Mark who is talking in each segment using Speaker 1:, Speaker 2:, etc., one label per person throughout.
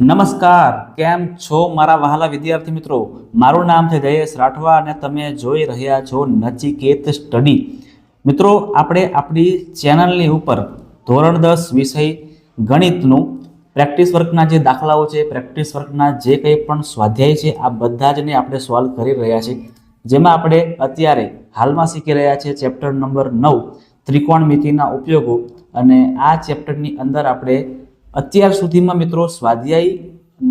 Speaker 1: નમસ્કાર, કેમ છો મારા વહાલા વિદ્યાર્થી મિત્રો? મારું નામ છે જયેશ રાઠવા અને તમે જોઈ રહ્યા છો નચિકેત સ્ટડી. મિત્રો, આપણે આપણી ચેનલની ઉપર ધોરણ દસ વિષય ગણિતનું પ્રેક્ટિસ વર્કના જે દાખલાઓ છે, પ્રેક્ટિસ વર્કના જે કંઈ પણ સ્વાધ્યાય છે, આ બધા જને આપણે સોલ્વ કરી રહ્યા છીએ. જેમાં આપણે અત્યારે હાલમાં શીખી રહ્યા છીએ ચેપ્ટર નંબર નવ, ત્રિકોણમિતિના ઉપયોગો. અને આ ચેપ્ટરની અંદર આપણે અત્યાર સુધીમાં મિત્રો સ્વાધ્યાય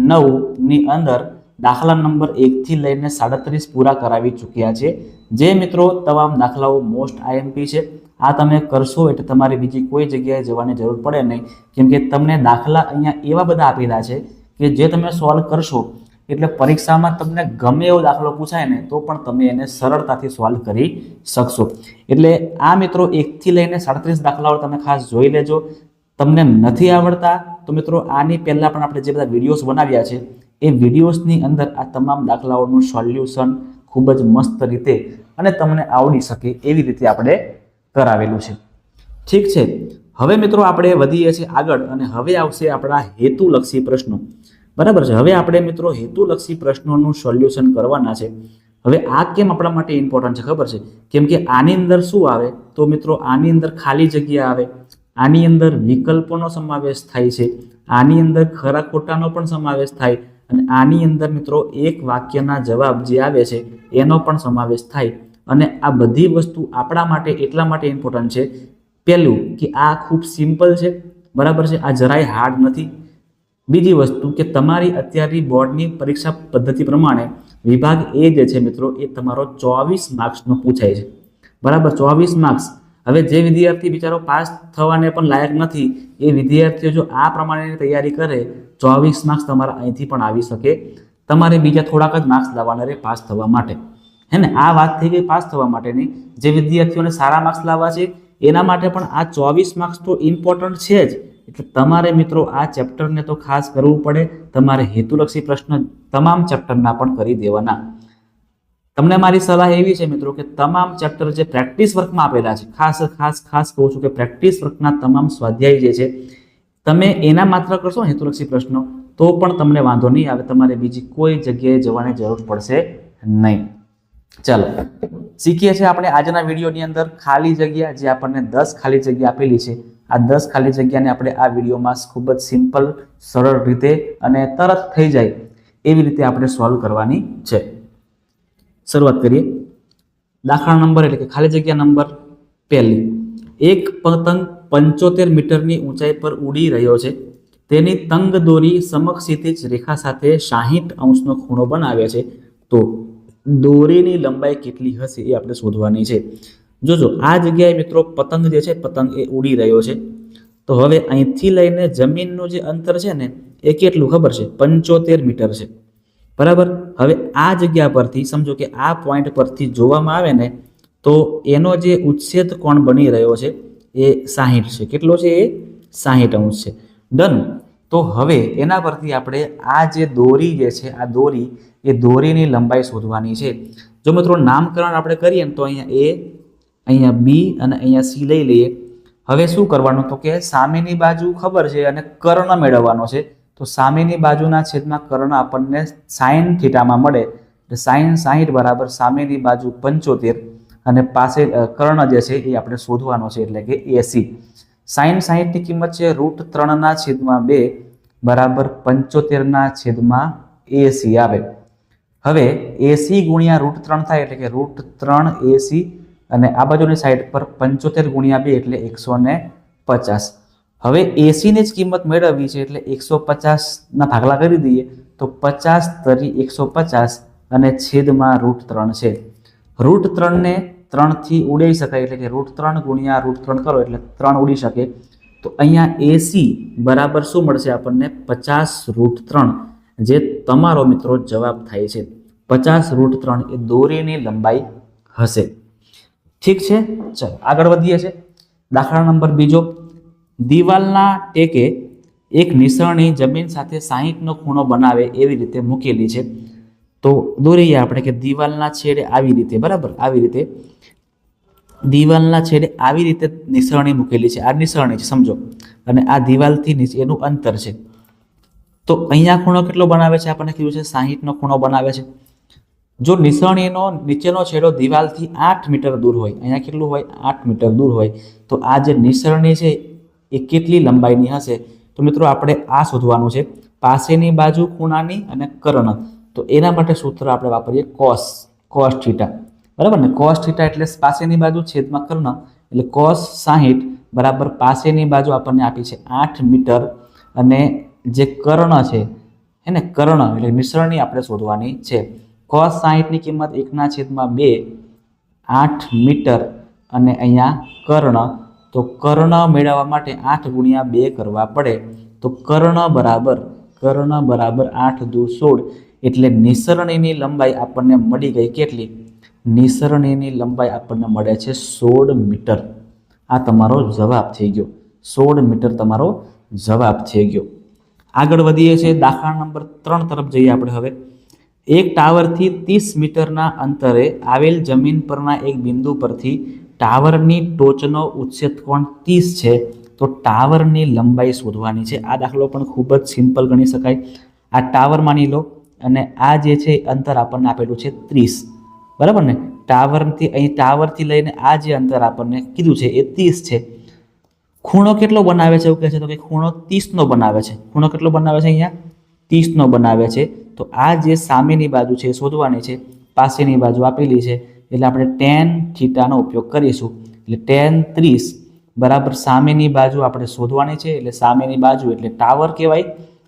Speaker 1: નવની અંદર દાખલા નંબર એકથી લઈને સાડત્રીસ પૂરા કરાવી ચૂક્યા છે. જે મિત્રો તમામ દાખલાઓ મોસ્ટ આઈએમપી છે. આ તમે કરશો એટલે તમારે બીજી કોઈ જગ્યાએ જવાની જરૂર પડે નહીં. કેમ કે તમને દાખલા અહીંયા એવા બધા આપેલા છે કે જે તમે સોલ્વ કરશો એટલે પરીક્ષામાં તમને ગમે એવો દાખલો પૂછાય ને તો પણ તમે એને સરળતાથી સોલ્વ કરી શકશો. એટલે આ મિત્રો એકથી લઈને સાડત્રીસ દાખલાઓ તમે ખાસ જોઈ લેજો. તમને નથી આવડતા, તો મિત્રો આની પહેલાં પણ આપણે જે બધા વિડીયોઝ બનાવ્યા છે, એ વિડીયોઝની અંદર આ તમામ દાખલાઓનું સોલ્યુશન ખૂબ જ મસ્ત રીતે અને તમને આવડી શકે એવી રીતે આપણે કરાવેલું છે. ઠીક છે? હવે મિત્રો આપણે વધીએ છીએ આગળ અને હવે આવશે આપણા હેતુલક્ષી પ્રશ્નો. બરાબર છે? હવે આપણે મિત્રો હેતુલક્ષી પ્રશ્નોનું સોલ્યુશન કરવાના છે. હવે આ કેમ આપણા માટે ઇમ્પોર્ટન્ટ છે? ખબર છે? કેમ કે આની અંદર શું આવે? તો મિત્રો આની અંદર ખાલી જગ્યા આવે. આની અંદર વિકલ્પોનો સમાવેશ થાય છે. આની અંદર ખરા ખોટાનો પણ સમાવેશ થાય અને આની અંદર મિત્રો એક વાક્યના જવાબ જે આવે છે એનો પણ સમાવેશ થાય. અને આ બધી વસ્તુ આપણા માટે એટલા માટે ઇમ્પોર્ટન્ટ છે. પહેલું કે આ ખૂબ સિમ્પલ છે, બરાબર છે? આ જરાય હાર્ડ નથી. બીજી વસ્તુ કે તમારી અત્યારની બોર્ડની પરીક્ષા પદ્ધતિ પ્રમાણે વિભાગ એ જે છે મિત્રો એ તમારો ચોવીસ માર્ક્સનો પૂછાય છે. બરાબર? ચોવીસ માર્ક્સ હવે જે વિદ્યાર્થી બિચારો પાસ થવાને પણ લાયક નથી, એ વિદ્યાર્થીઓ જો આ પ્રમાણેની તૈયારી કરે, ચોવીસ માર્ક્સ તમારા અહીંથી પણ આવી શકે. તમારે બીજા થોડાક જ માર્ક્સ લાવવાના રહે પાસ થવા માટે. હે ને? આ વાત થઈ ગઈ પાસ થવા માટેની. જે વિદ્યાર્થીઓને સારા માર્ક્સ લાવવા છે, એના માટે પણ આ ચોવીસ માર્ક્સ તો ઇમ્પોર્ટન્ટ છે જ. એટલે તમારે મિત્રો આ ચેપ્ટરને તો ખાસ કરવું પડે. તમારે હેતુલક્ષી પ્રશ્ન તમામ ચેપ્ટરના પણ કરી દેવાના. તમને મારી સલાહ એવી છે મિત્રો કે તમામ ચેપ્ટર જે પ્રેક્ટિસ વર્કમાં આપેલા છે, ખાસ ખાસ ખાસ કહું છું કે પ્રેક્ટિસ વર્કના તમામ સ્વાધ્યાય જે છે, તમે એના માત્ર કરશો હેતુલક્ષી પ્રશ્નો, તો પણ તમને વાંધો નહીં આવે, તમારે બીજી કોઈ જગ્યાએ જવાની જરૂર પડશે નહીં. ચાલો, શીખીએ છીએ આપણે આજના વિડીયોની અંદર ખાલી જગ્યા જે આપણને દસ ખાલી જગ્યા આપેલી છે. આ દસ ખાલી જગ્યાને આપણે આ વિડીયોમાં ખૂબ જ સિમ્પલ સરળ રીતે અને તરત થઈ જાય એવી રીતે આપણે સોલ્વ કરવાની છે. શરૂઆત કરીએ. દાખલા નંબર એટલે કે ખાલી જગ્યા નંબર પહેલી. એક પતંગ પંચોતેર મીટરની ઊંચાઈ પર ઉડી રહ્યો છે. તેની તંગ દોરી સમક્ષિતિજ રેખા સાથે સાહીઠ અંશનો ખૂણો બનાવે છે. તો દોરીની લંબાઈ કેટલી હશે એ આપણે શોધવાની છે. જોજો, આ જગ્યાએ મિત્રો પતંગ જે છે, પતંગ એ ઉડી રહ્યો છે. તો હવે અહીંથી લઈને જમીનનું જે અંતર છે ને, એ કેટલું ખબર છે? પંચોતેર મીટર છે. બરાબર? હવે આ જગ્યા પરથી, સમજો કે આ પોઈન્ટ પરથી જોવામાં આવે ને, તો એનો જે ઉચ્છેદ કોણ બની રહ્યો છે, એ સાહીઠ છે. કેટલો છે એ? સાહીઠ અંશ છે. ડન તો હવે એના પરથી આપણે આ જે દોરી જે છે, આ દોરી, એ દોરીની લંબાઈ શોધવાની છે. જો મિત્રો નામકરણ આપણે કરીએ ને, તો અહીંયા એ અહીંયા બી અને અહીંયા સી લઈ લઈએ. હવે શું કરવાનું? તો કે સામેની બાજુ ખબર છે અને કર્ણ મેળવવાનો છે. તો સામેની બાજુના છેદમાં કર્ણ આપણને સાઈન થીટામાં મળે. એટલે સાઈન સાહીઠ બરાબર સામેની બાજુ પંચોતેર અને પાસે કર્ણ જે છે એ આપણે શોધવાનો છે એટલે કે એસી. સાઈન સાહીઠની કિંમત છે રૂટ ત્રણના છેદમાં બે બરાબર પંચોતેરના છેદમાં એસી આવે. હવે એસી ગુણ્યા રૂટ ત્રણ થાય એટલે કે રૂટ ત્રણ એસી અને આ બાજુની સાઈડ પર પંચોતેર ગુણ્યા બે એટલે એકસો ને પચાસ. હવે એસીની જ કિંમત મેળવવી છે એટલે એકસો પચાસના ભાગલા કરી દઈએ તો પચાસ તરી એકસો પચાસ અને છેદમાં રૂટ ત્રણ છે. રૂટ ત્રણને ત્રણથી ઉડાઈ શકાય એટલે કે રૂટ ત્રણ ગુણ્યા રૂટ ત્રણ કરો એટલે ત્રણ ઉડી શકે. તો અહીંયા એસી બરાબર શું મળશે આપણને? પચાસ રૂટ ત્રણ. જે તમારો મિત્રો જવાબ થાય છે. પચાસ રૂટ ત્રણ એ દોરીની લંબાઈ હશે. ઠીક છે? ચાલો, આગળ વધીએ છે. દાખલા નંબર બીજો. દિવાલના ટેકે એક નિસરણી જમીન સાથે સાહીઠનો ખૂણો બનાવે એવી રીતે મૂકેલી છે. તો દોરીએ આપણે કે દિવાલના છેડે આવી રીતે, બરાબર? આવી રીતે. દિવાલના છેડે આવી રીતે નિસરણી મૂકેલી છે. આ નિસરણી છે, સમજો. અને આ દિવાલથી નીચે એનું અંતર છે. તો અહીંયા ખૂણો કેટલો બનાવે છે? આપણને કીધું છે સાહીઠનો ખૂણો બનાવે છે. જો નિસરણીનો નીચેનો છેડો દિવાલથી આઠ મીટર દૂર હોય, અહીંયા કેટલું હોય? આઠ મીટર દૂર હોય. તો આ જે નિસરણી છે એ કેટલી લંબાઈની હશે? તો મિત્રો આપણે આ શોધવાનું છે. પાસેની બાજુ ખૂણાની અને કર્ણ. તો એના માટે સૂત્ર આપણે વાપરીએ કોસ કોસ થીટા બરાબર ને? કોસ થીટા એટલે પાસેની બાજુ છેદમાં કર્ણ. એટલે કોસ સાહીઠ બરાબર પાસેની બાજુ આપણને આપી છે આઠ મીટર. અને જે કર્ણ છે એને કર્ણ એટલે મિશ્રણની આપણે શોધવાની છે. કોસ સાહીઠની કિંમત એકના છેદમાં બે, આઠ મીટર. અને અહીંયા કર્ણ. તો કર્ણ મેળવવા માટે આઠ ગુણ્યા બે કરવા પડે. તો કર્ણ બરાબર કર્ણ બરાબર આઠ દુ સોળ. એટલે નિસરણીની લંબાઈ આપણને મળી ગઈ કેટલી? નિસરણીની લંબાઈ આપણને મળે છે સોળ મીટર. આ તમારો જવાબ થઈ ગયો. સોળ મીટર તમારો જવાબ થઈ ગયો. આગળ વધીએ છીએ દાખલા નંબર ત્રણ તરફ જઈએ આપણે હવે. એક ટાવરથી ત્રીસ મીટરના અંતરે આવેલ જમીન પરના એક બિંદુ પરથી ટાવરની ટોચનો ઉચ્છેદ કોણ ત્રીસ છે, તો ટાવરની લંબાઈ શોધવાની છે. આ દાખલો પણ ખૂબ જ સિમ્પલ ગણી શકાય. આ ટાવર માની લો અને આ જે છે અંતર આપણને આપેલું છે ત્રીસ. બરાબર ને? ટાવરથી અહીં ટાવરથી લઈને આ જે અંતર આપણને કીધું છે એ ત્રીસ છે. ખૂણો કેટલો બનાવે છે એવું કહે છે તો કે ખૂણો ત્રીસનો બનાવે છે. ખૂણો કેટલો બનાવે છે અહીંયા? ત્રીસનો બનાવે છે. તો આ જે સામેની બાજુ છે શોધવાની છે, પાસેની બાજુ આપેલી છે. એટલે આપણે ટેન થીટાનો ઉપયોગ કરીશું. એટલે ટેન ત્રીસ બરાબર સામેની બાજુ આપણે શોધવાની છે, એટલે સામેની બાજુ એટલે ટાવર કહેવાય,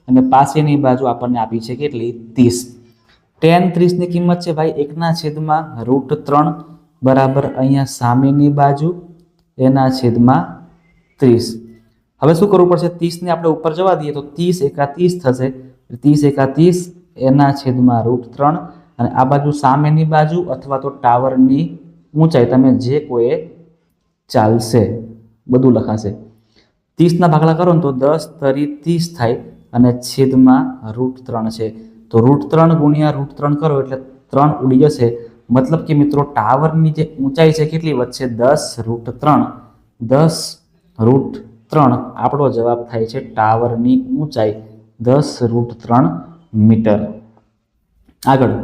Speaker 1: અને પાસેની બાજુ આપણને આપી છે કેટલી? ત્રીસ. ટેન ત્રીસની કિંમત છે ભાઈ એકના છેદમાં રૂટ ત્રણ બરાબર અહીંયા સામેની બાજુ, એના છેદમાં ત્રીસ. હવે શું કરવું પડશે? ત્રીસને આપણે ઉપર જવા દઈએ તો ત્રીસ એકા ત્રીસ થશે. ત્રીસ એકા ત્રીસ એના છેદમાં રૂટ ત્રણ અને આ બાજુ સામેની બાજુ અથવા તો ટાવરની ઊંચાઈ તમે જે કોઈએ ચાલશે, બધું લખાશે. ત્રીસના ભાગલા કરો ને તો દસ તરી ત્રીસ થાય અને છેદમાં રૂટ ત્રણ છે. તો રૂટ ત્રણ ગુણ્યા રૂટ ત્રણ કરો એટલે ત્રણ ઉડી જશે. મતલબ કે મિત્રો ટાવરની જે ઊંચાઈ છે કેટલી વધશે? દસ રૂટ ત્રણ. દસ રૂટ ત્રણ આપણો જવાબ થાય છે ટાવરની ઊંચાઈ દસ રૂટ ત્રણ મીટર. આગળ.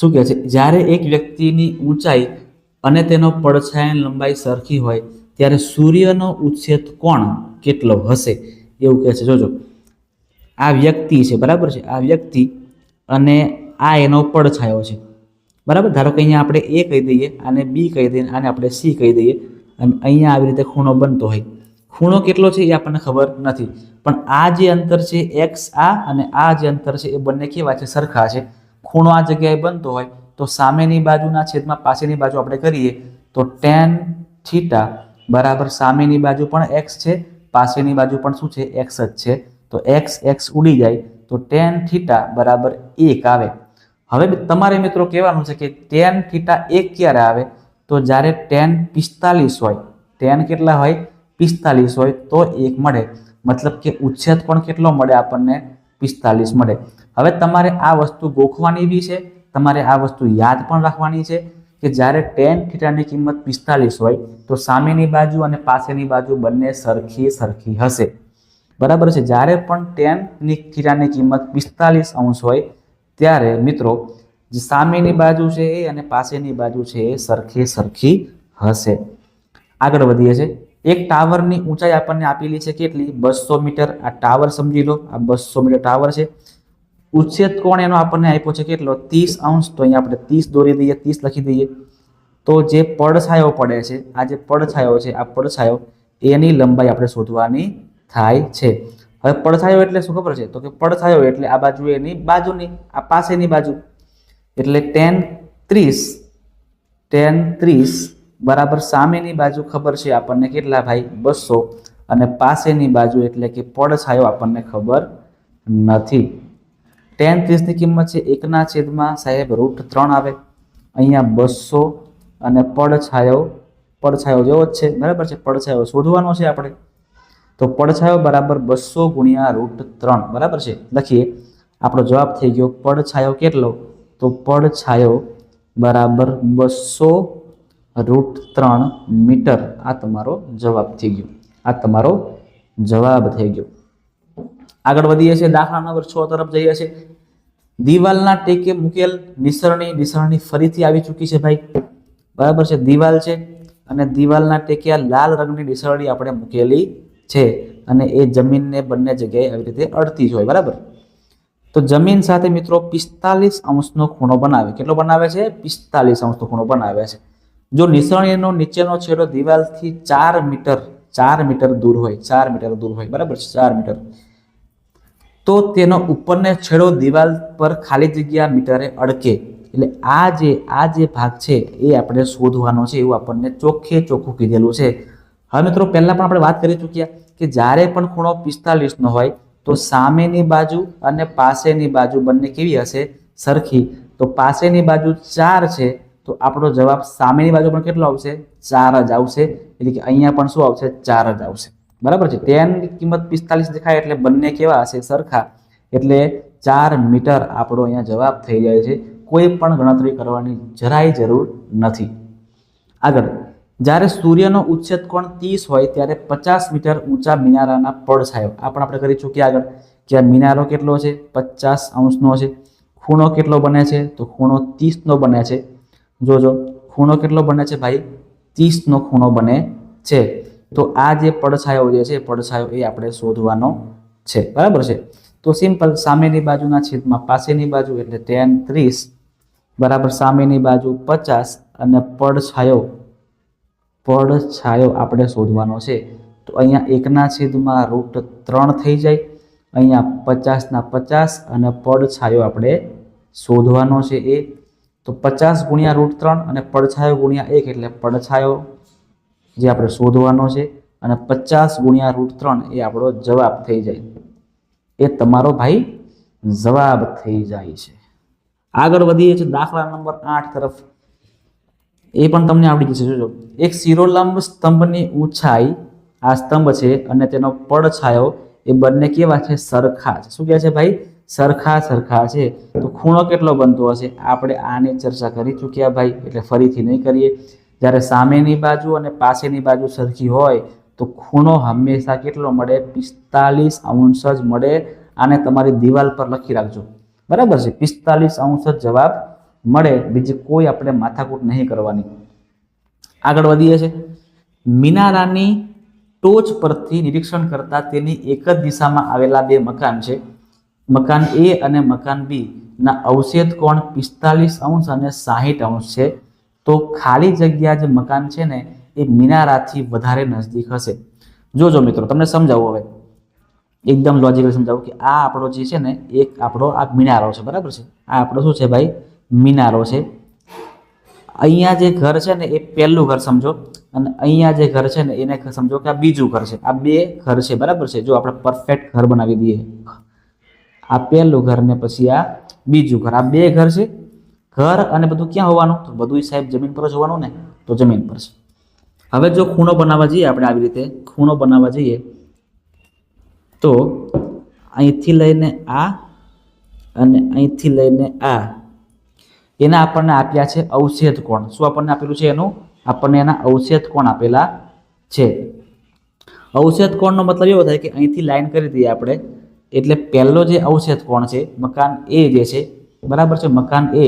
Speaker 1: શું કહે છે? જ્યારે એક વ્યક્તિની ઊંચાઈ અને તેનો પડછાયન લંબાઈ સરખી હોય, ત્યારે સૂર્યનો ઉચ્છેદ કોણ? કેટલો હશે? એવું કહે છે. જોજો. આ વ્યક્તિ છે, બરાબર છે? આ વ્યક્તિ અને આ એનો પડછાયો છે. બરાબર? ધારો કે અહીંયા આપણે એ કહી દઈએ, આને બી કહી દઈએ, આને આપણે સી કહી દઈએ. અને અહીંયા આવી રીતે ખૂણો બનતો હોય. ખૂણો કેટલો છે એ આપણને ખબર નથી. પણ આ જે અંતર છે, એક્સ આ અને આ જે અંતર છે એ બંને કેવા છે? સરખા છે. ખૂણો આ જગ્યાએ બનતો હોય તો સામેની બાજુના છેદમાં પાછળની બાજુ આપણે કરીએ તો ટેન થીટા બરાબર સામેની બાજુ પણ એક્સ છે, પાછળની બાજુ પણ શું છે, એક્સ જ છે. તો એક્સ એક્સ ઉડી જાય તો ટેન થીટા બરાબર એક આવે. હવે તમારે મિત્રો કહેવાનું છે કે ટેન થીટા એક ક્યારે આવે? તો જ્યારે ટેન પિસ્તાલીસ હોય, ટેન કેટલા હોય? પિસ્તાલીસ હોય તો એક મળે. મતલબ કે ઉચ્છેદ પણ કેટલો મળે આપણને? પિસ્તાલીસ મળે. હવે તમારે આ વસ્તુ ગોખવાની બી છે, તમારે આ વસ્તુ યાદ પણ રાખવાની છે કે જ્યારે ટેન થીટાની કિંમત પિસ્તાલીસ હોય, તો સામેની બાજુ અને પાસેની બાજુ બંને સરખી સરખી હશે. બરાબર છે? જ્યારે પણ ટેનની થીટાની કિંમત પિસ્તાલીસ અંશ હોય, ત્યારે મિત્રો, જે સામેની બાજુ છે એ અને પાસેની બાજુ છે એ સરખી સરખી હશે. આગળ વધીએ છે. એક ટાવરની ઊંચાઈ આપણને આપેલી છે કેટલી? બસો મીટર. આ ટાવર સમજી લો. આ બસો મીટર ટાવર છે. ઉચ્છેદ કોણ એનો આપણને આપ્યો છે? કેટલો? ત્રીસ અંશ. તો અહીંયા આપણે ત્રીસ દોરી દઈએ, ત્રીસ લખી દઈએ. તો જે પડછાયો પડે છે, આ જે પડછાયો છે, આ પડછાયો, એની લંબાઈ આપણે શોધવાની થાય છે. હવે પડછાયો એટલે શું ખબર છે? તો કે પડછાયો એટલે આ બાજુ એની બાજુની, આ પાસેની બાજુ. એટલે ટેન ત્રીસ. ટેન ત્રીસ. બરાબર સામેની બાજુ ખબર છે આપણને કેટલા ભાઈ? બસો. અને પાસેની બાજુ એટલે કે પડછાયો આપણને ખબર નથી. ટેન ત્રીસની કિંમત છે એકના છેદમાં સાહેબ રૂટ ત્રણ આવે. અહીંયા બસો અને પડછાયો પડછાયો જેવો જ છે. બરાબર છે? પડછાયો શોધવાનો છે આપણે. તો પડછાયો બરાબર બસો ગુણ્યા રૂટ ત્રણ. બરાબર છે? લખીએ. આપણો જવાબ થઈ ગયો પડછાયો કેટલો? તો પડછાયો બરાબર બસો રૂટ ત્રણ મીટર. આ તમારો જવાબ થઈ ગયો. આ તમારો જવાબ થઈ ગયો. આગળ વધીએ છીએ. દાખલા નંબર છ તરફ જઈએ છીએ. દિવાલના ટેકે મૂકેલ નિસરણી નિસરણી ફરીથી આવી ચૂકી છે ભાઈ. બરાબર છે? દિવાલ છે અને દિવાલના ટેકે આ લાલ રંગની નિસરણી આપણે મૂકેલી છે અને એ જમીનને બંને જગ્યાએ આવી રીતે અડતી જ હોય. બરાબર? તો જમીન સાથે મિત્રો પિસ્તાલીસ અંશનો ખૂણો બનાવે. કેટલો બનાવે છે? પિસ્તાલીસ અંશનો ખૂણો બનાવે છે. જો નિસરણીનો નીચેનો છેડો દિવાલથી ચાર મીટર ચાર મીટર દૂર હોય, ચાર મીટર દૂર હોય, બરાબર ચાર મીટર. તો તેનો ઉપરનો છેડો દિવાલ પર ખાલી જગ્યા મીટરે અડકે. એટલે આ જે આ જે ભાગ છે એ આપણે શોધવાનો છે એવું આપણને ચોખ્ખે ચોખ્ખું કીધેલું છે. હવે મિત્રો, પહેલાં પણ આપણે વાત કરી ચૂક્યા કે જ્યારે પણ ખૂણો પિસ્તાલીસનો હોય, તો સામેની બાજુ અને પાસેની બાજુ બંને કેવી હશે? સરખી. તો પાસેની બાજુ ચાર છે તો આપણો જવાબ સામેની બાજુ પણ કેટલો આવશે? ચાર જ આવશે. એટલે કે અહીંયા પણ શું આવશે? ચાર જ આવશે. બરાબર છે? તેની કિંમત પિસ્તાલીસ દેખાય એટલે બંને કેવા હશે? સરખા. એટલે ચાર મીટર આપણો અહીંયા જવાબ થઈ જાય છે. કોઈ પણ ગણતરી કરવાની જરાય જરૂર નથી. આગળ. જ્યારે સૂર્યનો ઉચ્છેદ કોણ ત્રીસ હોય, ત્યારે પચાસ મીટર ઊંચા મિનારાના પડછાયો આ પણ આપણે કરી ચૂક્યા આગળ. કે આ મિનારો કેટલો છે? પચાસ અંશનો છે. ખૂણો કેટલો બને છે? તો ખૂણો ત્રીસનો બને છે. જોજો, ખૂણો કેટલો બને છે ભાઈ? ત્રીસનો ખૂણો બને છે. તો આ જે પડછાયો જે છે પડછાયો એ આપણે શોધવાનો છે. બરાબર છે? તો સિમ્પલ, સામેની બાજુના છેદમાં પાસેની બાજુ એટલે ટેન ત્રીસ, બરાબર સામેની બાજુ પચાસ અને પડછાયો પડછાયો આપણે શોધવાનો છે. તો અહીંયા એકના છેદમાં રૂટ ત્રણ થઈ જાય, અહીંયા પચાસના પચાસ અને પડછાયો આપણે શોધવાનો છે એ. તો પચાસ ગુણ્યા રૂટ ત્રણ અને પડછાયો ગુણ્યા એક એટલે પડછાયો જે આપણે શોધવાનો છે અને પચાસ ગુણ્યા રૂટ ત્રણ એ આપણો જવાબ થઈ જાય. એ તમારો ભાઈ જવાબ થઈ જાય છે. આગળ વધીએ છીએ દાખલા નંબર આઠ તરફ. એ પણ તમને આવડી જશે. જોજો એક શિરોલંબ સ્તંભની ઊંચાઈ આ સ્તંભ છે અને તેનો પડછાયો એ બંને કેવા છે? સરખા છે. શું કહે છે ભાઈ? સરખા સરખા છે. તો ખૂણો કેટલો બનતો હશે? આપણે આની ચર્ચા કરી ચૂક્યા ભાઈ, એટલે ફરીથી નહીં કરીએ. જ્યારે સામેની બાજુ અને પાસેની બાજુ સરખી હોય, તો ખૂણો હંમેશા કેટલો મળે? પિસ્તાલીસ અંશ જ મળે. આને તમારી દિવાલ પર લખી રાખજો. બરાબર છે? પિસ્તાલીસ અંશ જ જવાબ મળે. બીજી કોઈ આપણે માથાકૂટ નહીં કરવાની. આગળ વધીએ છે. મિનારાની ટોચ પરથી નિરીક્ષણ કરતા તેની એક જ દિશામાં આવેલા બે મકાન છે. મકાન એ અને મકાન બી. ના અવશેદ કોણ? પિસ્તાલીસ અંશ અને સાહીઠ અંશ છે. તો ખાલી જગ્યા જે મકાન છે ને, એ મિનારાથી વધારે નજદીક હશે. જોજો મિત્રો, તમને સમજાવું હવે. એકદમ લોજિકલી સમજાવું કે આ આપણો જે છે ને, એક આપણો આ મિનારો છે, બરાબર છે? આ આપણો શું છે ભાઈ? મિનારો છે. અહીંયા જે ઘર છે ને, એ પહેલું ઘર સમજો. અને અહીંયા જે ઘર છે ને, એને સમજો કે આ બીજું ઘર છે. આ બે ઘર છે, બરાબર છે? જો આપણે પરફેક્ટ ઘર બનાવી દઈએ. આ પહેલું ઘર ને પછી આ બીજું ઘર. આ બે ઘર છે. ઘર અને બધું ક્યાં હોવાનું? તો બધું સાહેબ જમીન પર જ હોવાનું ને, તો જમીન પર છે. હવે જો ખૂણો બનાવવા જઈએ આપણે આવી રીતે, ખૂણો બનાવવા જઈએ, તો અહીંથી લઈને આ અને અહીંથી લઈને આ, એના આપણને આપ્યા છે અવશેદ કોણ. શું આપણને આપેલું છે એનું? આપણને એના અવશેદ કોણ આપેલા છે. અવશેદ કોણનો મતલબ એવો થાય કે અહીંથી લાઈન કરી દઈએ આપણે એટલે પહેલો જે અવશેષ કોણ છે? મકાન એ જે છે, બરાબર છે? મકાન એ,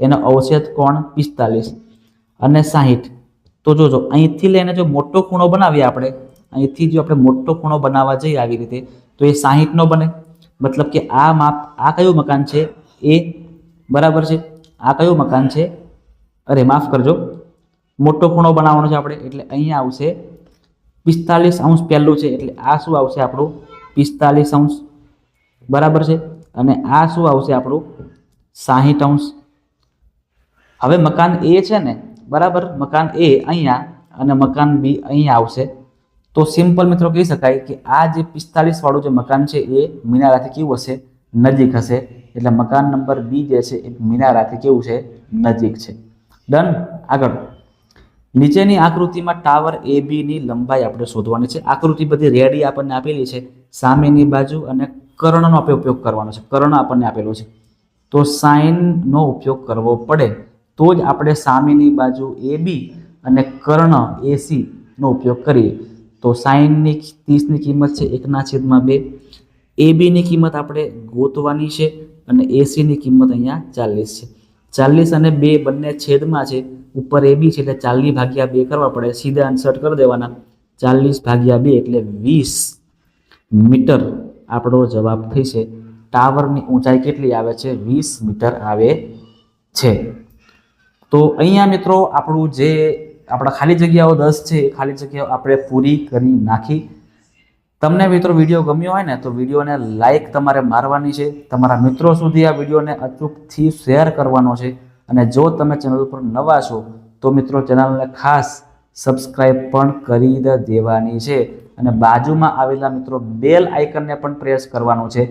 Speaker 1: એનો અવશેષ કોણ? પિસ્તાલીસ અને સાહીઠ. તો જોજો, અહીંથી લઈને જો મોટો ખૂણો બનાવીએ આપણે, અહીંથી જો આપણે મોટો ખૂણો બનાવવા જઈએ આવી રીતે, તો એ સાહીઠનો બને. મતલબ કે આ માપ, આ કયું મકાન છે? એ, બરાબર છે? આ કયું મકાન છે? અરે, માફ કરજો. મોટો ખૂણો બનાવવાનો છે આપણે, એટલે અહીંયા આવશે પિસ્તાલીસ અંશ પહેલું છે, એટલે આ શું આવશે આપણું? પિસ્તાલીસ અંશ બરાબર છે? અને આ શું આવશે આપણું? સાહીઠ અંશ. હવે મકાન એ છે ને, બરાબર? મકાન એ અહીંયા અને મકાન બી અહીંયા આવશે. તો સિમ્પલ મિત્રો કહી શકાય કે આ જે પિસ્તાલીસ વાળું જે મકાન છે એ મિનારાથી કેવું હશે? નજીક હશે. એટલે મકાન નંબર બી જે છે, એ મિનારાથી કેવું છે? નજીક છે. ડન. આગળ. નીચેની આકૃતિમાં ટાવર એ બીની લંબાઈ આપણે શોધવાની છે. આકૃતિ બધી રેડી આપણને આપેલી છે. સામેની બાજુ અને કર્ણનો આપણે ઉપયોગ કરવાનો છે, કર્ણ આપણને આપેલું છે. તો સાઇનનો ઉપયોગ કરવો પડે તો જ આપણે સામેની બાજુ એ બી અને કર્ણ એ નો ઉપયોગ કરીએ. તો સાઇનની ત્રીસની કિંમત છે એકના છેદમાં બે. એ બીની કિંમત આપણે ગોતવાની છે અને એસીની કિંમત અહીંયા ચાલીસ છે. ચાલીસ અને બે બંને છેદમાં છે, ઉપર એ બી છે એટલે ચાલીસ ભાગ્યા બે કરવા પડે, સીધા આન્સર કરી દેવાના. ચાલીસ ભાગ્યા બે એટલે વીસ મીટર. આપણો જવાબ થશે ટાવરની ઊંચાઈ કેટલી આવે છે? વીસ મીટર આવે છે. તો અહીંયા મિત્રો આપણું જે આપણા ખાલી જગ્યાઓ દસ છે, એ ખાલી જગ્યાઓ આપણે પૂરી કરી નાખી. તમને મિત્રો વીડિયો ગમ્યો હોય ને, તો વિડીયોને લાઇક તમારે મારવાની છે. તમારા મિત્રો સુધી આ વિડીયોને અચૂકથી શેર કરવાનો છે. અને જો તમે ચેનલ પર નવા છો, તો મિત્રો ચેનલને ખાસ સબસ્ક્રાઈબ પણ કરી દેવાની છે. અને બાજુમાં આવેલા મિત્રો બેલ આઇકનને પણ પ્રેસ કરવાનું છે.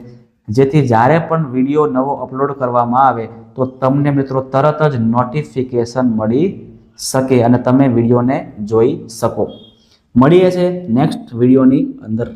Speaker 1: જેથી જ્યારે પણ વીડિયો નવો અપલોડ કરવામાં આવે, તો તમને મિત્રો તરત જ નોટિફિકેશન મળી શકે અને તમે વિડીયોને જોઈ શકો. મળીએ છે નેક્સ્ટ વિડીયોની અંદર.